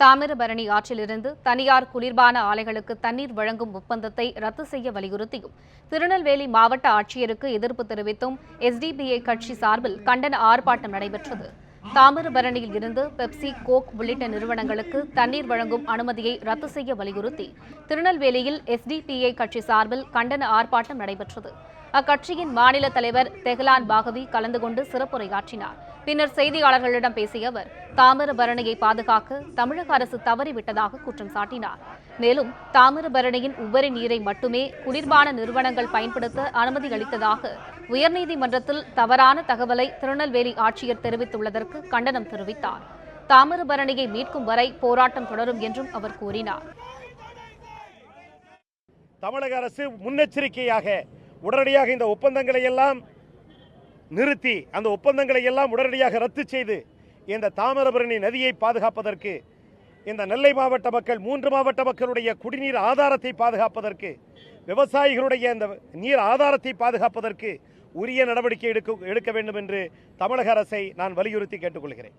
தாமிரபரணி ஆற்றிலிருந்து தனியார் குளிர்பான ஆலைகளுக்கு தண்ணீர் வழங்கும் ஒப்பந்தத்தை ரத்து செய்ய வலியுறுத்தியும் திருநெல்வேலி மாவட்ட ஆட்சியருக்கு எதிர்ப்பு தெரிவித்தும் எஸ்டிபிஐ கட்சி சார்பில் கண்டன ஆர்ப்பாட்டம் நடைபெற்றது. தாமிரபரணியில் இருந்து பெப்சி கோக் உள்ளிட்ட நிறுவனங்களுக்கு தண்ணீர் வழங்கும் அனுமதியை ரத்து செய்ய வலியுறுத்தி திருநெல்வேலியில் எஸ்டிபிஐ கட்சி சார்பில் கண்டன ஆர்ப்பாட்டம் நடைபெற்றது. அக்கட்சியின் மாநில தலைவர் தெஹ்லான் பாகவி கலந்து கொண்டு சிறப்புரையாற்றினார். பின்னர் செய்தியாளர்களிடம் பேசிய அவர் தாமிரபரணியை பாதுகாக்க தமிழக அரசு தவறிவிட்டதாக குற்றம் சாட்டினார். மேலும் தாமிரபரணியின் உபரி நீரை மட்டுமே குளிர்பான நிறுவனங்கள் பயன்படுத்த அனுமதி அளித்ததாக உயர்நீதிமன்றத்தில் தவறான தகவலை திருநெல்வேலி ஆட்சியர் தெரிவித்துள்ளதற்கு கண்டனம் தெரிவித்தார். தாமிரபரணியை மீட்கும் வரை போராட்டம் தொடரும் என்றும் அவர் கூறினார். தமிழக அரசு முன்னெச்சரிக்கையாக உடனடியாக இந்த ஒப்பந்தங்களை எல்லாம் நிறுத்தி அந்த ஒப்பந்தங்களை எல்லாம் உடனடியாக ரத்து செய்து இந்த தாமிரபரணி நதியை பாதுகாப்பதற்கு இந்த நெல்லை மாவட்ட மக்கள் மூன்று மாவட்ட மக்களுடைய குடிநீர் ஆதாரத்தை பாதுகாப்பதற்கு விவசாயிகளுடைய இந்த நீர் ஆதாரத்தை பாதுகாப்பதற்கு உரிய நடவடிக்கை எடுக்க எடுக்க வேண்டும் என்று தமிழக அரசை நான் வலியுறுத்தி கேட்டுக்கொள்கிறேன்.